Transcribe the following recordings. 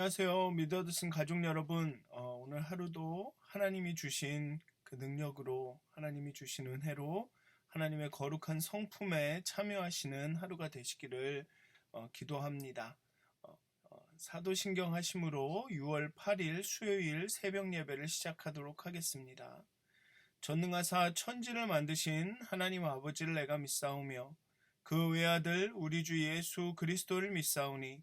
안녕하세요. 미더드슨 가족 여러분. 어, 오늘 하루도 하나님이 주신 그 능력으로 하나님이 주신 은혜로 하나님의 거룩한 성품에 참여하시는 하루가 되시기를 어, 기도합니다. 어, 어, 사도신경 하심으로 6월 8일 수요일 새벽 예배를 시작하도록 하겠습니다. 전능하사 천지를 만드신 하나님 아버지를 내가 믿사오며 그 외아들 우리 주 예수 그리스도를 믿사오니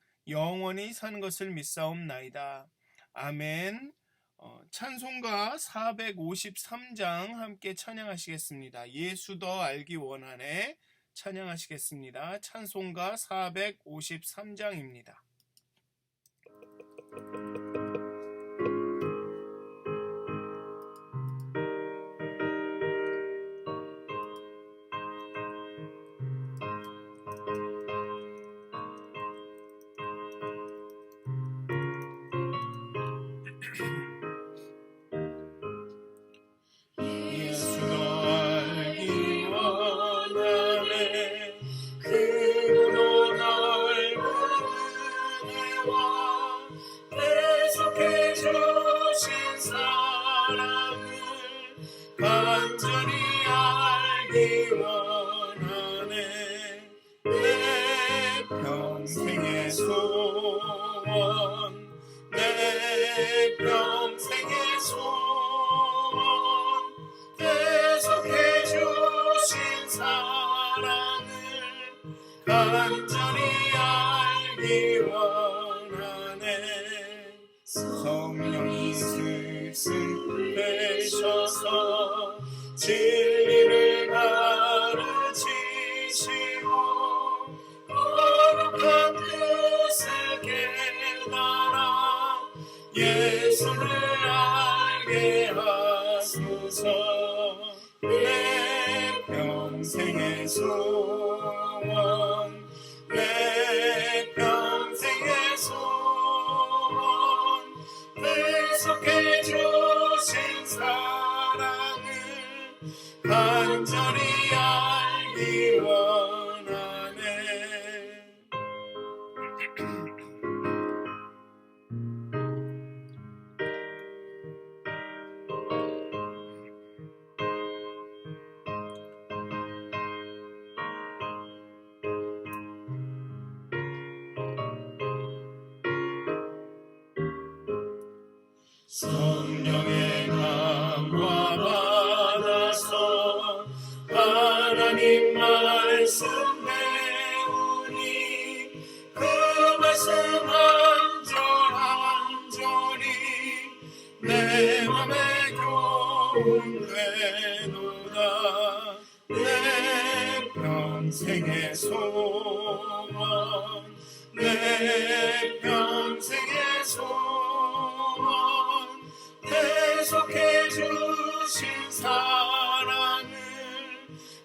영원히 사는 것을 믿사옵나이다. 아멘. 어, 찬송가 453장 함께 찬양하시겠습니다. 예수 더 알기 원하네 찬양하시겠습니다. 찬송가 453장입니다. 주신 사랑을 간절히 평생의 소원 내 평생의 소원 계속해 주신 사랑을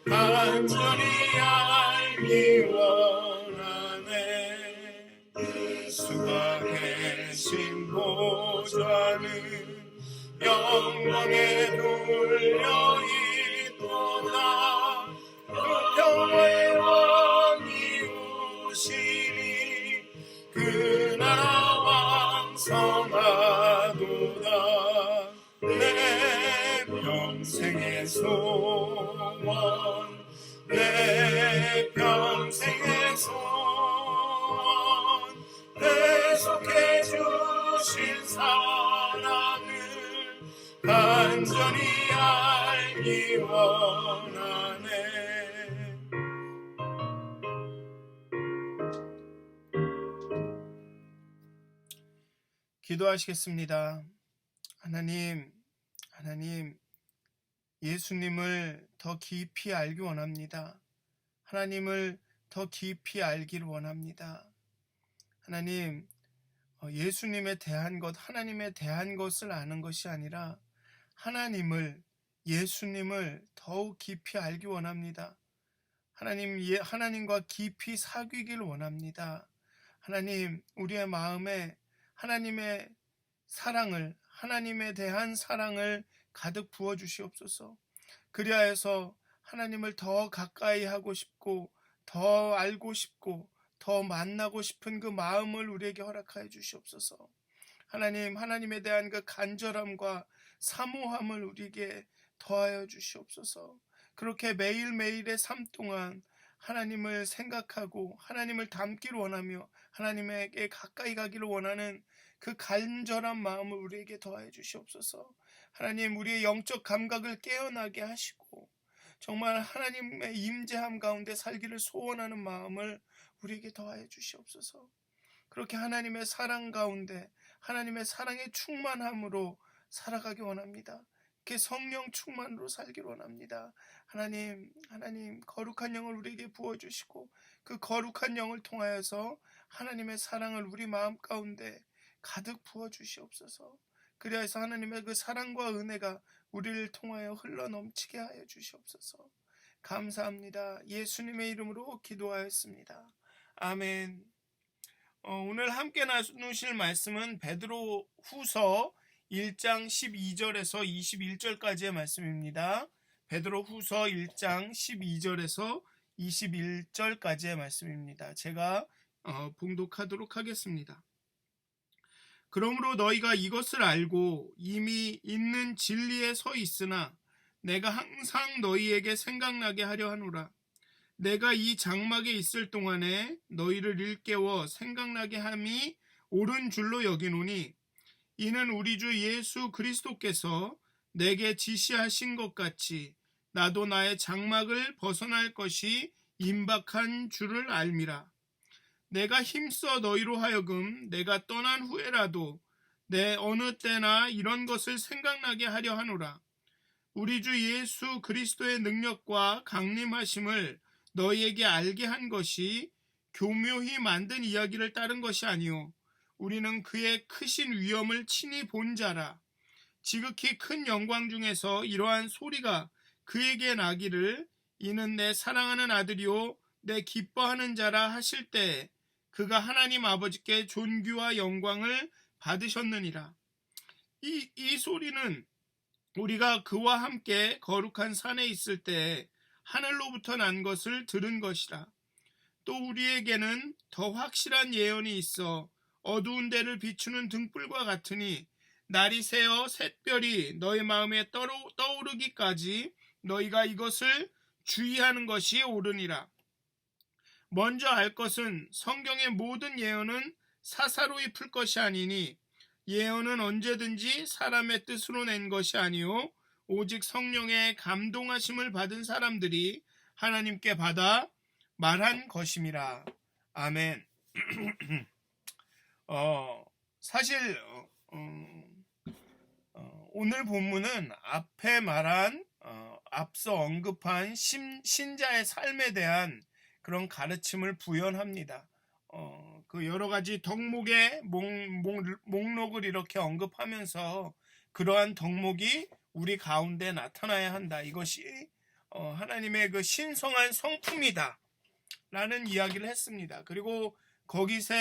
간절히 알기 원하네. 예수가 계신 보좌는 영광에 눌려 기도하시겠습니다. 하나님, 하나님, 예수님을 더 깊이 알기 원합니다. 하나님을 더 깊이 알기를 원합니다. 하나님, 예수님에 대한 것, 하나님에 대한 것을 아는 것이 아니라 하나님을, 예수님을 더욱 깊이 알기 원합니다. 하나님, 예, 하나님과 깊이 사귀길 원합니다. 하나님, 우리의 마음에 하나님의 사랑을, 하나님에 대한 사랑을 가득 부어 주시옵소서. 그리하여서 하나님을 더 가까이 하고 싶고, 더 알고 싶고, 더 만나고 싶은 그 마음을 우리에게 허락하여 주시옵소서. 하나님, 하나님에 대한 그 간절함과 사모함을 우리에게 더하여 주시옵소서. 그렇게 매일매일의 삶 동안 하나님을 생각하고 하나님을 닮기를 원하며 하나님에게 가까이 가기를 원하는 그 간절한 마음을 우리에게 더하여 주시옵소서. 하나님 우리의 영적 감각을 깨어나게 하시고 정말 하나님의 임재함 가운데 살기를 소원하는 마음을 우리에게 더하여 주시옵소서. 그렇게 하나님의 사랑 가운데 하나님의 사랑의 충만함으로 살아가기 원합니다. 이렇게 성령 충만으로 살기를 원합니다. 하나님, 하나님 거룩한 영을 우리에게 부어 주시고 그 거룩한 영을 통하여서 하나님의 사랑을 우리 마음 가운데 가득 부어 주시옵소서. 그리하여서 하나님의 그 사랑과 은혜가 우리를 통하여 흘러 넘치게 하여 주시옵소서. 감사합니다. 예수님의 이름으로 기도하였습니다. 아멘. 어, 오늘 함께 나누실 말씀은 베드로 후서 1장 12절에서 21절까지의 말씀입니다. 베드로 후서 1장 12절에서 21절까지의 말씀입니다. 제가 어, 봉독하도록 하겠습니다. 그러므로 너희가 이것을 알고 이미 있는 진리에 서 있으나 내가 항상 너희에게 생각나게 하려 하노라. 내가 이 장막에 있을 동안에 너희를 일깨워 생각나게 함이 옳은 줄로 여기노니 이는 우리 주 예수 그리스도께서 내게 지시하신 것 같이 나도 나의 장막을 벗어날 것이 임박한 줄을 알미라. 내가 힘써 너희로 하여금 내가 떠난 후에라도 내 어느 때나 이런 것을 생각나게 하려 하노라. 우리 주 예수 그리스도의 능력과 강림하심을 너희에게 알게 한 것이 교묘히 만든 이야기를 따른 것이 아니요 우리는 그의 크신 위엄을 친히 본 자라. 지극히 큰 영광 중에서 이러한 소리가 그에게 나기를 이는 내 사랑하는 아들이요 내 기뻐하는 자라 하실 때 그가 하나님 아버지께 존귀와 영광을 받으셨느니라. 이, 이 소리는 우리가 그와 함께 거룩한 산에 있을 때 하늘로부터 난 것을 들은 것이라. 또 우리에게는 더 확실한 예언이 있어 어두운 데를 비추는 등불과 같으니 날이 새어 샛별이 너희 마음에 떠오르기까지 너희가 이것을 주의하는 것이 옳으니라. 먼저 알 것은 성경의 모든 예언은 사사로이 풀 것이 아니니 예언은 언제든지 사람의 뜻으로 낸 것이 아니요 오직 성령의 감동하심을 받은 사람들이 하나님께 받아 말한 것임이라. 아멘. 어, 사실 어, 어, 오늘 본문은 앞에 말한 어, 앞서 언급한 신, 신자의 삶에 대한 그런 가르침을 부연합니다. 어, 그 여러 가지 덕목의 목, 목, 목록을 이렇게 언급하면서 그러한 덕목이 우리 가운데 나타나야 한다. 이것이 어, 하나님의 그 신성한 성품이다. 라는 이야기를 했습니다. 그리고 거기서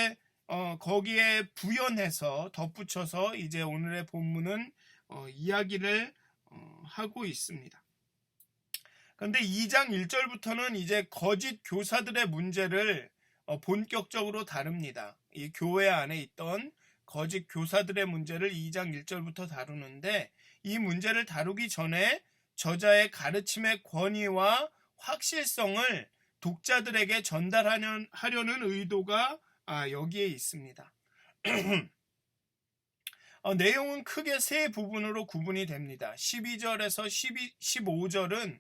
어, 거기에 부연해서 덧붙여서 이제 오늘의 본문은 어, 이야기를 어, 하고 있습니다. 그런데 2장 1절부터는 이제 거짓 교사들의 문제를 어, 본격적으로 다룹니다. 이 교회 안에 있던 거짓 교사들의 문제를 2장 1절부터 다루는데 이 문제를 다루기 전에 저자의 가르침의 권위와 확실성을 독자들에게 전달하려는 의도가 아, 여기에 있습니다. 어, 내용은 크게 세 부분으로 구분이 됩니다. 12절에서 12, 15절은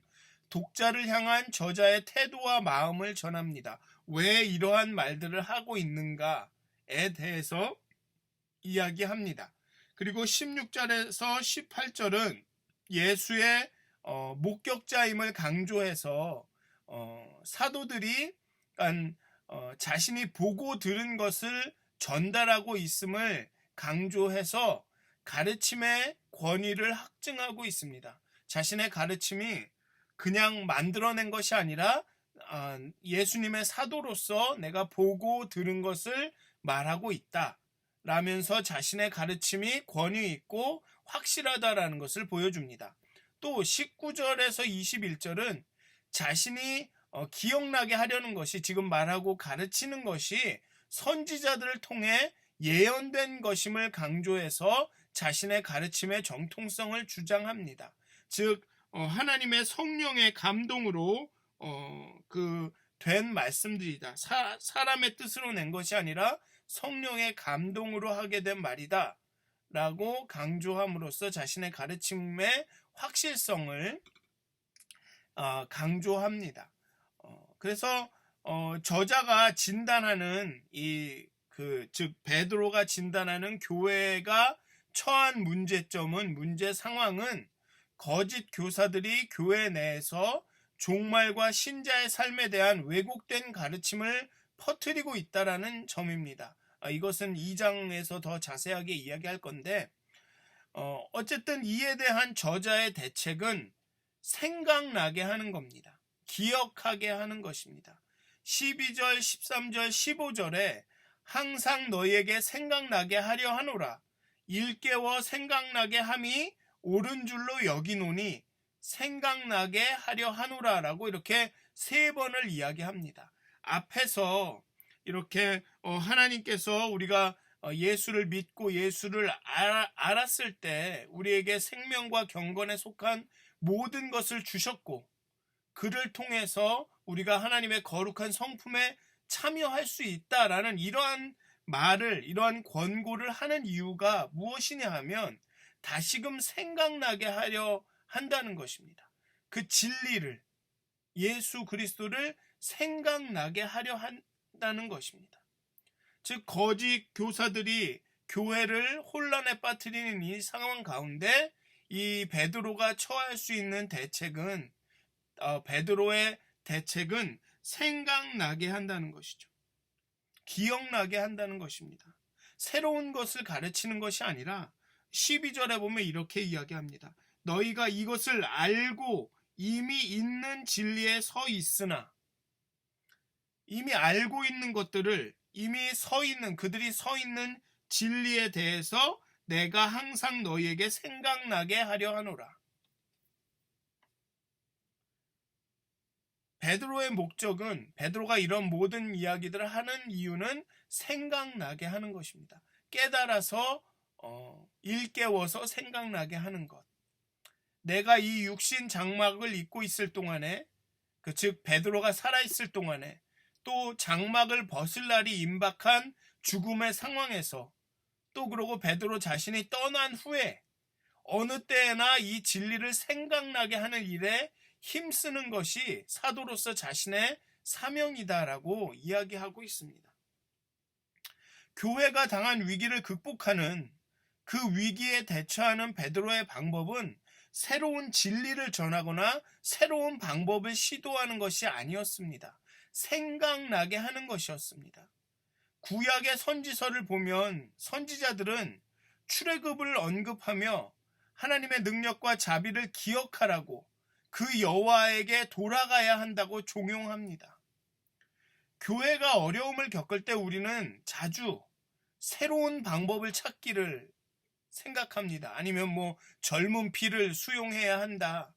독자를 향한 저자의 태도와 마음을 전합니다. 왜 이러한 말들을 하고 있는가에 대해서 이야기합니다. 그리고 16절에서 18절은 예수의 어, 목격자임을 강조해서 어, 사도들이 어, 자신이 보고 들은 것을 전달하고 있음을 강조해서 가르침의 권위를 확증하고 있습니다. 자신의 가르침이 그냥 만들어낸 것이 아니라 아, 예수님의 사도로서 내가 보고 들은 것을 말하고 있다. 라면서 자신의 가르침이 권위 있고 확실하다라는 것을 보여줍니다. 또 19절에서 21절은 자신이 어, 기억나게 하려는 것이 지금 말하고 가르치는 것이 선지자들을 통해 예언된 것임을 강조해서 자신의 가르침의 정통성을 주장합니다. 즉 어, 하나님의 성령의 감동으로 어, 그된 말씀들이다. 사, 사람의 뜻으로 낸 것이 아니라 성령의 감동으로 하게 된 말이다. 라고 강조함으로써 자신의 가르침의 확실성을 어, 강조합니다. 어, 그래서 어, 저자가 진단하는 이 그 즉 베드로가 진단하는 교회가 처한 문제점은 문제 상황은 거짓 교사들이 교회 내에서 종말과 신자의 삶에 대한 왜곡된 가르침을 퍼뜨리고 있다라는 점입니다. 아, 이것은 2장에서 더 자세하게 이야기할 건데 어, 어쨌든 이에 대한 저자의 대책은 생각나게 하는 겁니다. 기억하게 하는 것입니다. 12절, 13절, 15절에 항상 너희에게 생각나게 하려 하노라. 일깨워 생각나게 함이 옳은 줄로 여기노니 생각나게 하려 하노라라고 이렇게 세 번을 이야기합니다. 앞에서 이렇게 어, 하나님께서 우리가 어, 예수를 믿고 예수를 알았을 때 우리에게 생명과 경건에 속한 모든 것을 주셨고 그를 통해서 우리가 하나님의 거룩한 성품에 참여할 수 있다라는 이러한 말을 이러한 권고를 하는 이유가 무엇이냐 하면 다시금 생각나게 하려 한다는 것입니다. 그 진리를 예수 그리스도를 생각나게 하려 한다는 것입니다. 즉 거짓 교사들이 교회를 혼란에 빠뜨리는 이 상황 가운데 이 베드로가 처할 수 있는 대책은 어, 베드로의 대책은 생각나게 한다는 것이죠. 기억나게 한다는 것입니다. 새로운 것을 가르치는 것이 아니라 12절에 보면 이렇게 이야기합니다. 너희가 이것을 알고 이미 있는 진리에 서 있으나 이미 알고 있는 것들을 이미 서 있는 그들이 서 있는 진리에 대해서 내가 항상 너희에게 생각나게 하려 하노라. 베드로의 목적은 베드로가 이런 모든 이야기들을 하는 이유는 생각나게 하는 것입니다. 깨달아서 어, 일깨워서 생각나게 하는 것. 내가 이 육신 장막을 입고 있을 동안에 그 즉 베드로가 살아 있을 동안에 또 장막을 벗을 날이 임박한 죽음의 상황에서 또 그러고 베드로 자신이 떠난 후에 어느 때나 이 진리를 생각나게 하는 일에 힘쓰는 것이 사도로서 자신의 사명이다라고 이야기하고 있습니다. 교회가 당한 위기를 극복하는 그 위기에 대처하는 베드로의 방법은 새로운 진리를 전하거나 새로운 방법을 시도하는 것이 아니었습니다. 생각나게 하는 것이었습니다. 구약의 선지서를 보면 선지자들은 출애굽을 언급하며 하나님의 능력과 자비를 기억하라고 그 여호와에게 돌아가야 한다고 종용합니다. 교회가 어려움을 겪을 때 우리는 자주 새로운 방법을 찾기를 생각합니다. 아니면 뭐 젊은 피를 수용해야 한다.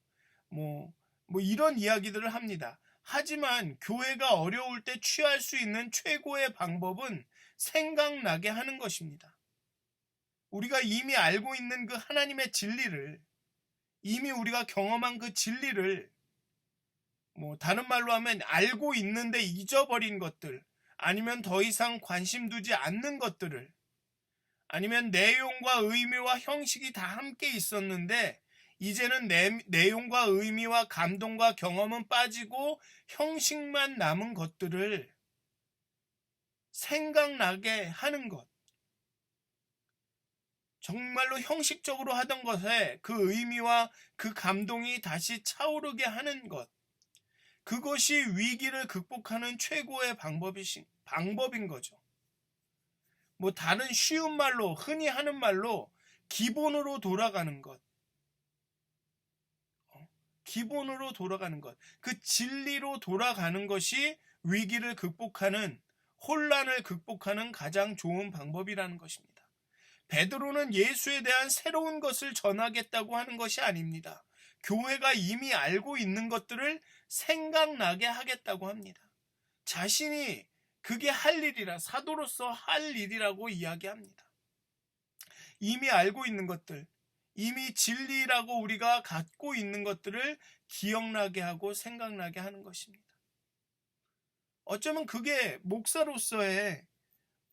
뭐, 뭐 이런 이야기들을 합니다. 하지만 교회가 어려울 때 취할 수 있는 최고의 방법은 생각나게 하는 것입니다. 우리가 이미 알고 있는 그 하나님의 진리를 이미 우리가 경험한 그 진리를 뭐 다른 말로 하면 알고 있는데 잊어버린 것들 아니면 더 이상 관심 두지 않는 것들을 아니면 내용과 의미와 형식이 다 함께 있었는데 이제는 내, 내용과 의미와 감동과 경험은 빠지고 형식만 남은 것들을 생각나게 하는 것. 정말로 형식적으로 하던 것에 그 의미와 그 감동이 다시 차오르게 하는 것. 그것이 위기를 극복하는 최고의 방법이 방법인 거죠. 뭐 다른 쉬운 말로 흔히 하는 말로 기본으로 돌아가는 것. 어, 기본으로 돌아가는 것. 그 진리로 돌아가는 것이 위기를 극복하는 혼란을 극복하는 가장 좋은 방법이라는 것입니다. 베드로는 예수에 대한 새로운 것을 전하겠다고 하는 것이 아닙니다. 교회가 이미 알고 있는 것들을 생각나게 하겠다고 합니다. 자신이 그게 할 일이라 사도로서 할 일이라고 이야기합니다. 이미 알고 있는 것들, 이미 진리라고 우리가 갖고 있는 것들을 기억나게 하고 생각나게 하는 것입니다. 어쩌면 그게 목사로서의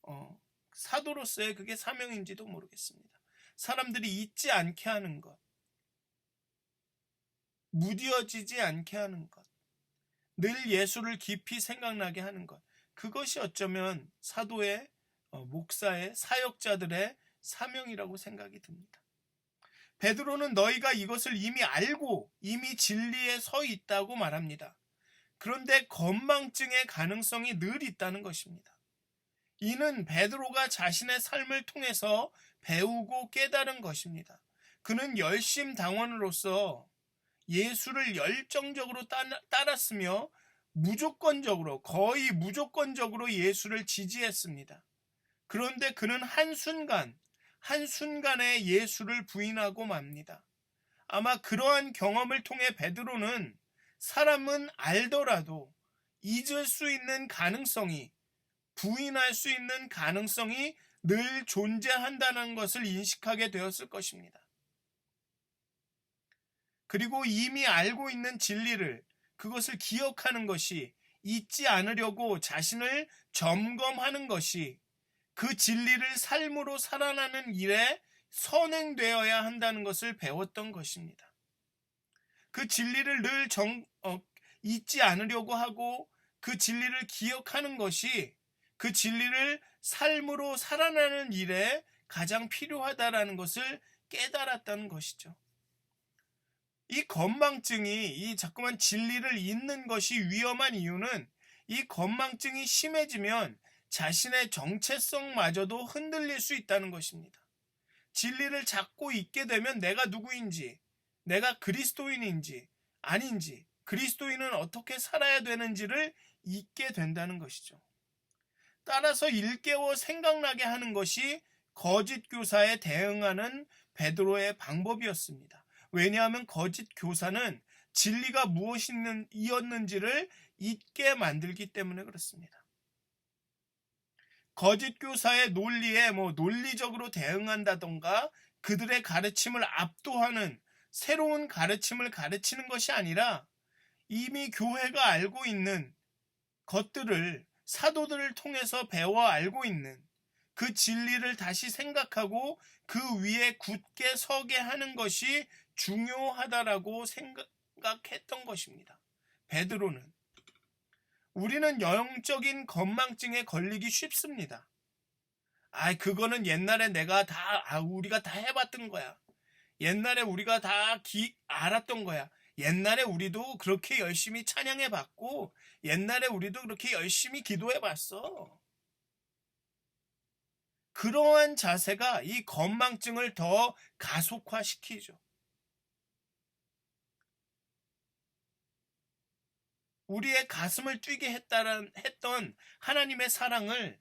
어, 사도로서의 그게 사명인지도 모르겠습니다. 사람들이 잊지 않게 하는 것, 무뎌지지 않게 하는 것, 늘 예수를 깊이 생각나게 하는 것, 그것이 어쩌면 사도의 어, 목사의 사역자들의 사명이라고 생각이 듭니다. 베드로는 너희가 이것을 이미 알고 이미 진리에 서 있다고 말합니다. 그런데 건망증의 가능성이 늘 있다는 것입니다. 이는 베드로가 자신의 삶을 통해서 배우고 깨달은 것입니다. 그는 열심 당원으로서 예수를 열정적으로 따랐으며 무조건적으로, 거의 무조건적으로 예수를 지지했습니다. 그런데 그는 한순간, 한순간에 예수를 부인하고 맙니다. 아마 그러한 경험을 통해 베드로는 사람은 알더라도 잊을 수 있는 가능성이, 부인할 수 있는 가능성이 늘 존재한다는 것을 인식하게 되었을 것입니다. 그리고 이미 알고 있는 진리를 그것을 기억하는 것이 잊지 않으려고 자신을 점검하는 것이 그 진리를 삶으로 살아나는 일에 선행되어야 한다는 것을 배웠던 것입니다. 그 진리를 늘 정, 어, 잊지 않으려고 하고 그 진리를 기억하는 것이 그 진리를 삶으로 살아나는 일에 가장 필요하다라는 것을 깨달았다는 것이죠. 이 건망증이 이 자꾸만 진리를 잊는 것이 위험한 이유는 이 건망증이 심해지면 자신의 정체성마저도 흔들릴 수 있다는 것입니다. 진리를 잡고 있게 되면 내가 누구인지, 내가 그리스도인인지 아닌지, 그리스도인은 어떻게 살아야 되는지를 잊게 된다는 것이죠. 따라서 일깨워 생각나게 하는 것이 거짓 교사에 대응하는 베드로의 방법이었습니다. 왜냐하면 거짓 교사는 진리가 무엇이었는지를 잊게 만들기 때문에 그렇습니다. 거짓 교사의 논리에 뭐 논리적으로 대응한다던가 그들의 가르침을 압도하는 새로운 가르침을 가르치는 것이 아니라 이미 교회가 알고 있는 것들을 사도들을 통해서 배워 알고 있는 그 진리를 다시 생각하고 그 위에 굳게 서게 하는 것이 중요하다라고 생각했던 것입니다. 베드로는 우리는 영적인 건망증에 걸리기 쉽습니다. 아, 그거는 옛날에 내가 다 아, 우리가 다 해봤던 거야. 옛날에 우리가 다 기, 알았던 거야. 옛날에 우리도 그렇게 열심히 찬양해 봤고, 옛날에 우리도 그렇게 열심히 기도해 봤어. 그러한 자세가 이 건망증을 더 가속화시키죠. 우리의 가슴을 뛰게 했다란, 했던 하나님의 사랑을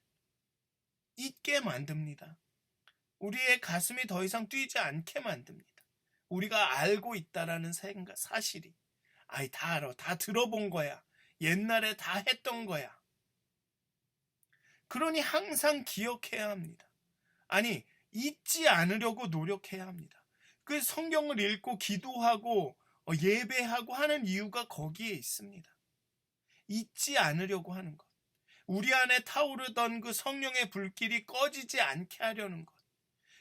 잊게 만듭니다. 우리의 가슴이 더 이상 뛰지 않게 만듭니다. 우리가 알고 있다라는 생각, 사실이. 아이, 다 알아. 다 들어본 거야. 옛날에 다 했던 거야. 그러니 항상 기억해야 합니다. 아니, 잊지 않으려고 노력해야 합니다. 그 성경을 읽고 기도하고 어, 예배하고 하는 이유가 거기에 있습니다. 잊지 않으려고 하는 것. 우리 안에 타오르던 그 성령의 불길이 꺼지지 않게 하려는 것.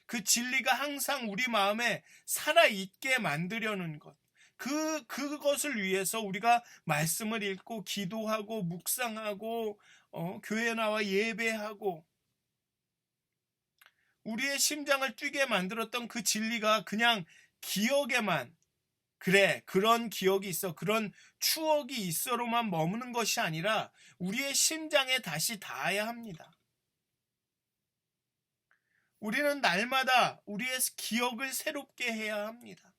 그 진리가 항상 우리 마음에 살아있게 만들려는 것. 그, 그것을 위해서 우리가 말씀을 읽고 기도하고 묵상하고, 어, 교회 나와 예배하고, 우리의 심장을 뛰게 만들었던 그 진리가 그냥 기억에만 그래, 그런 기억이 있어, 그런 추억이 있어로만 머무는 것이 아니라 우리의 심장에 다시 닿아야 합니다. 우리는 날마다 우리의 기억을 새롭게 해야 합니다.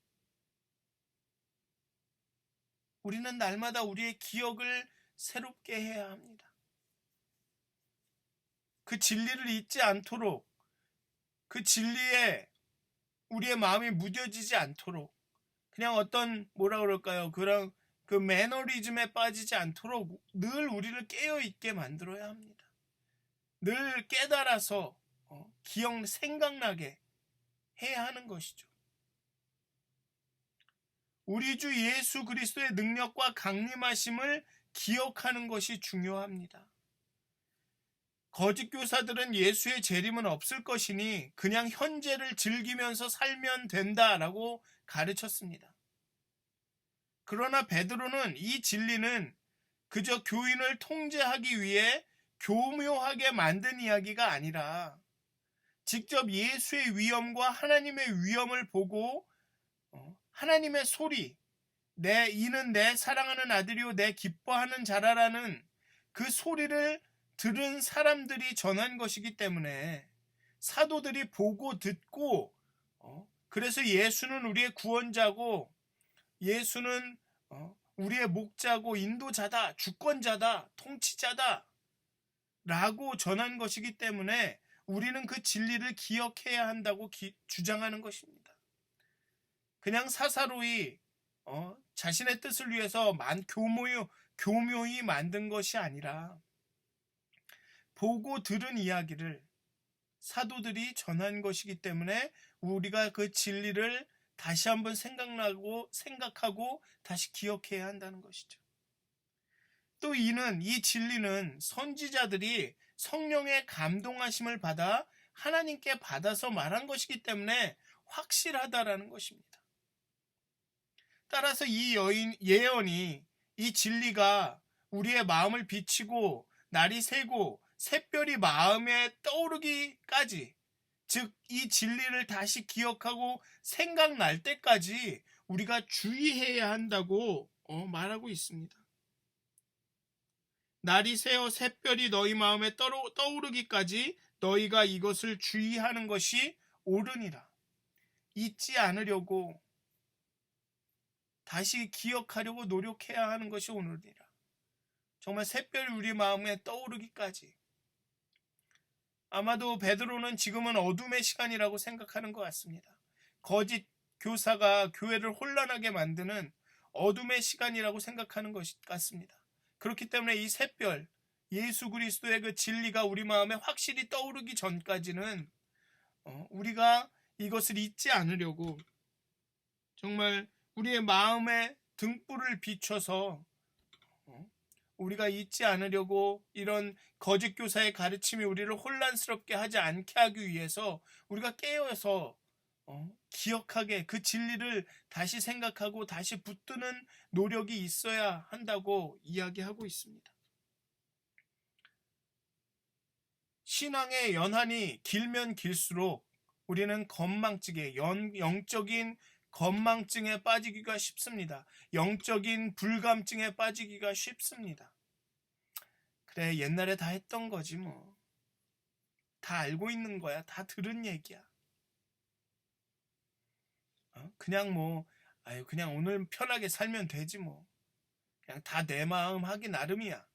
우리는 날마다 우리의 기억을 새롭게 해야 합니다. 그 진리를 잊지 않도록 그 진리에 우리의 마음이 무뎌지지 않도록 그냥 어떤 뭐라 그럴까요? 그런 그 매너리즘에 빠지지 않도록 늘 우리를 깨어 있게 만들어야 합니다. 늘 깨달아서 어, 기억 생각나게 해야 하는 것이죠. 우리 주 예수 그리스도의 능력과 강림하심을 기억하는 것이 중요합니다. 거짓 교사들은 예수의 재림은 없을 것이니 그냥 현재를 즐기면서 살면 된다라고 가르쳤습니다. 그러나 베드로는 이 진리는 그저 교인을 통제하기 위해 교묘하게 만든 이야기가 아니라 직접 예수의 위엄과 하나님의 위엄을 보고 어, 하나님의 소리, 내 이는 내 사랑하는 아들이요 내 기뻐하는 자라라는 그 소리를 들은 사람들이 전한 것이기 때문에 사도들이 보고 듣고 어, 그래서 예수는 우리의 구원자고 예수는 어, 우리의 목자고 인도자다, 주권자다, 통치자다 라고 전한 것이기 때문에 우리는 그 진리를 기억해야 한다고 기, 주장하는 것입니다. 그냥 사사로이 어, 자신의 뜻을 위해서 만 교묘히, 교묘히 만든 것이 아니라 보고 들은 이야기를 사도들이 전한 것이기 때문에 우리가 그 진리를 다시 한번 생각나고 생각하고 다시 기억해야 한다는 것이죠. 또 이는 이 진리는 선지자들이 성령의 감동하심을 받아 하나님께 받아서 말한 것이기 때문에 확실하다라는 것입니다. 따라서 이 여인 예언이 이 진리가 우리의 마음을 비치고 날이 새고 샛별이 마음에 떠오르기까지 즉 이 진리를 다시 기억하고 생각날 때까지 우리가 주의해야 한다고 어, 말하고 있습니다. 날이 새어 샛별이 너희 마음에 떠오르기까지 너희가 이것을 주의하는 것이 옳으니라. 잊지 않으려고 다시 기억하려고 노력해야 하는 것이 오늘이라. 정말 샛별이 우리 마음에 떠오르기까지 아마도 베드로는 지금은 어둠의 시간이라고 생각하는 것 같습니다. 거짓 교사가 교회를 혼란하게 만드는 어둠의 시간이라고 생각하는 것 같습니다. 그렇기 때문에 이 샛별, 예수 그리스도의 그 진리가 우리 마음에 확실히 떠오르기 전까지는 어, 우리가 이것을 잊지 않으려고 정말 우리의 마음에 등불을 비춰서 우리가 잊지 않으려고 이런 거짓 교사의 가르침이 우리를 혼란스럽게 하지 않게 하기 위해서 우리가 깨어서 어, 기억하게 그 진리를 다시 생각하고 다시 붙드는 노력이 있어야 한다고 이야기하고 있습니다. 신앙의 연한이 길면 길수록 우리는 건망증에 영적인 건망증에 빠지기가 쉽습니다. 영적인 불감증에 빠지기가 쉽습니다. 그래, 옛날에 다 했던 거지 뭐. 다 알고 있는 거야. 다 들은 얘기야. 어? 그냥 뭐, 아유, 그냥 오늘 편하게 살면 되지 뭐. 그냥 다 내 마음 하기 나름이야.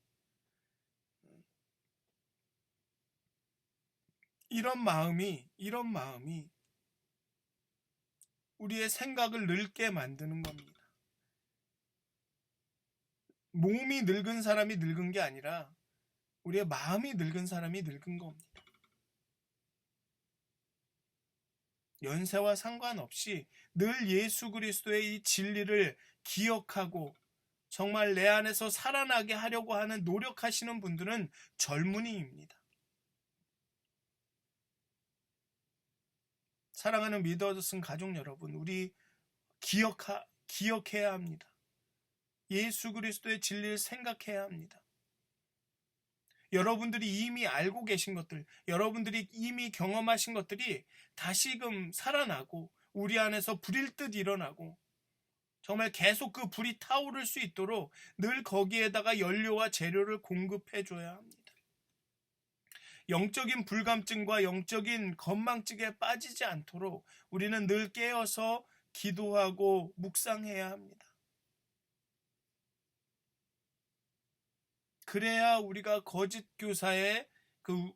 이런 마음이, 이런 마음이 우리의 생각을 늙게 만드는 겁니다. 몸이 늙은 사람이 늙은 게 아니라 우리의 마음이 늙은 사람이 늙은 겁니다. 연세와 상관없이 늘 예수 그리스도의 이 진리를 기억하고 정말 내 안에서 살아나게 하려고 하는 노력하시는 분들은 젊은이입니다. 사랑하는 믿어졌은 가족 여러분, 우리 기억하, 기억해야 합니다. 예수 그리스도의 진리를 생각해야 합니다. 여러분들이 이미 알고 계신 것들, 여러분들이 이미 경험하신 것들이 다시금 살아나고 우리 안에서 불일 듯 일어나고 정말 계속 그 불이 타오를 수 있도록 늘 거기에다가 연료와 재료를 공급해 줘야 합니다. 영적인 불감증과 영적인 건망증에 빠지지 않도록 우리는 늘 깨어서 기도하고 묵상해야 합니다. 그래야 우리가 거짓 교사의 그,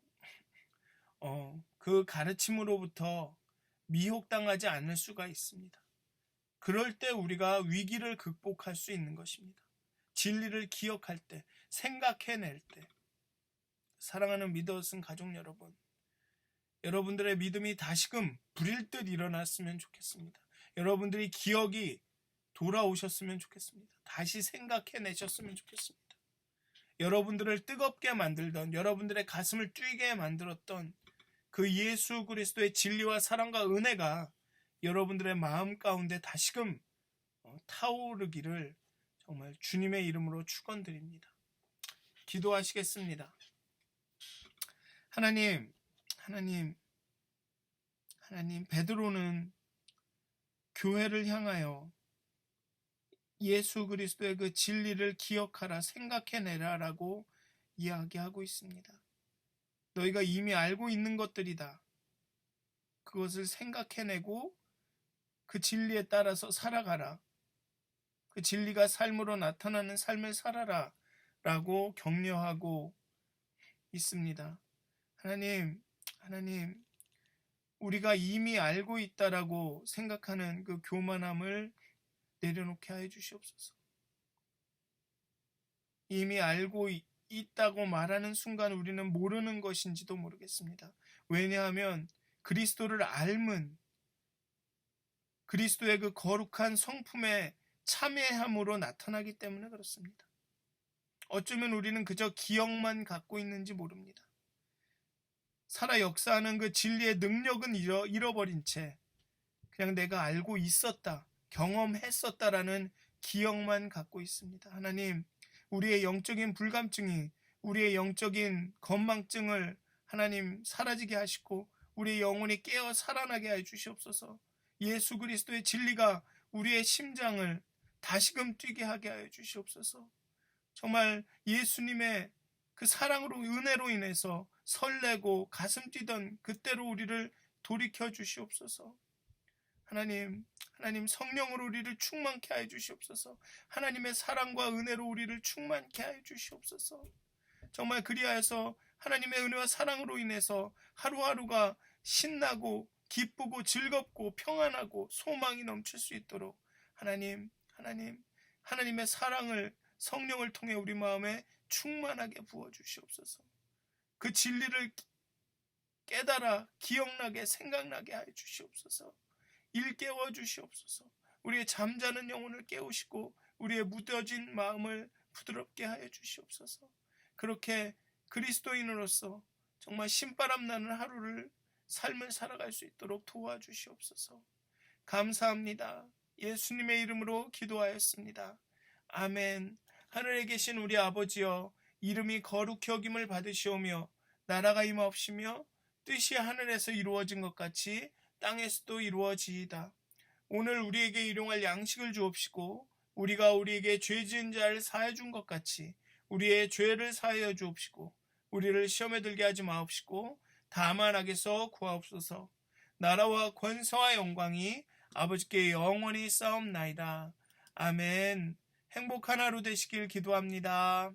어, 그 가르침으로부터 미혹당하지 않을 수가 있습니다. 그럴 때 우리가 위기를 극복할 수 있는 것입니다. 진리를 기억할 때, 생각해낼 때. 사랑하는 믿어쓴 가족 여러분, 여러분들의 믿음이 다시금 불일 듯 일어났으면 좋겠습니다. 여러분들이 기억이 돌아오셨으면 좋겠습니다. 다시 생각해내셨으면 좋겠습니다. 여러분들을 뜨겁게 만들던, 여러분들의 가슴을 뛰게 만들었던 그 예수 그리스도의 진리와 사랑과 은혜가 여러분들의 마음 가운데 다시금 어, 타오르기를 정말 주님의 이름으로 축원드립니다. 기도하시겠습니다. 하나님, 하나님, 하나님, 베드로는 교회를 향하여 예수 그리스도의 그 진리를 기억하라, 생각해내라 라고 이야기하고 있습니다. 너희가 이미 알고 있는 것들이다. 그것을 생각해내고 그 진리에 따라서 살아가라. 그 진리가 삶으로 나타나는 삶을 살아라. 라고 격려하고 있습니다. 하나님, 하나님, 우리가 이미 알고 있다라고 생각하는 그 교만함을 내려놓게 하여 주시옵소서. 이미 알고 있다고 말하는 순간 우리는 모르는 것인지도 모르겠습니다. 왜냐하면 그리스도를 알면 그리스도의 그 거룩한 성품에 참여함으로 나타나기 때문에 그렇습니다. 어쩌면 우리는 그저 기억만 갖고 있는지 모릅니다. 살아 역사하는 그 진리의 능력은 잃어, 잃어버린 채 그냥 내가 알고 있었다, 경험했었다라는 기억만 갖고 있습니다. 하나님, 우리의 영적인 불감증이 우리의 영적인 건망증을 하나님 사라지게 하시고 우리의 영혼이 깨어 살아나게 해 주시옵소서. 예수 그리스도의 진리가 우리의 심장을 다시금 뛰게 하게 하여 주시옵소서. 정말 예수님의 그 사랑으로 은혜로 인해서 설레고 가슴 뛰던 그때로 우리를 돌이켜 주시옵소서. 하나님, 하나님 성령으로 우리를 충만케 하여 주시옵소서. 하나님의 사랑과 은혜로 우리를 충만케 하여 주시옵소서. 정말 그리하여서 하나님의 은혜와 사랑으로 인해서 하루하루가 신나고 기쁘고 즐겁고 평안하고 소망이 넘칠 수 있도록 하나님, 하나님, 하나님의 사랑을 성령을 통해 우리 마음에 충만하게 부어 주시옵소서. 그 진리를 깨달아 기억나게 생각나게 하여 주시옵소서. 일깨워 주시옵소서. 우리의 잠자는 영혼을 깨우시고 우리의 무뎌진 마음을 부드럽게 하여 주시옵소서. 그렇게 그리스도인으로서 정말 신바람 나는 하루를 삶을 살아갈 수 있도록 도와주시옵소서. 감사합니다. 예수님의 이름으로 기도하였습니다. 아멘. 하늘에 계신 우리 아버지여, 이름이 거룩히 여김을 받으시오며, 나라가 임하옵시며, 뜻이 하늘에서 이루어진 것 같이 땅에서도 이루어지이다. 오늘 우리에게 일용할 양식을 주옵시고, 우리가 우리에게 죄 지은 자를 사해 준 것 같이, 우리의 죄를 사하여 주옵시고, 우리를 시험에 들게 하지 마옵시고, 다만 악에서 구하옵소서. 나라와 권세와 영광이 아버지께 영원히 싸움나이다. 아멘. 행복한 하루 되시길 기도합니다.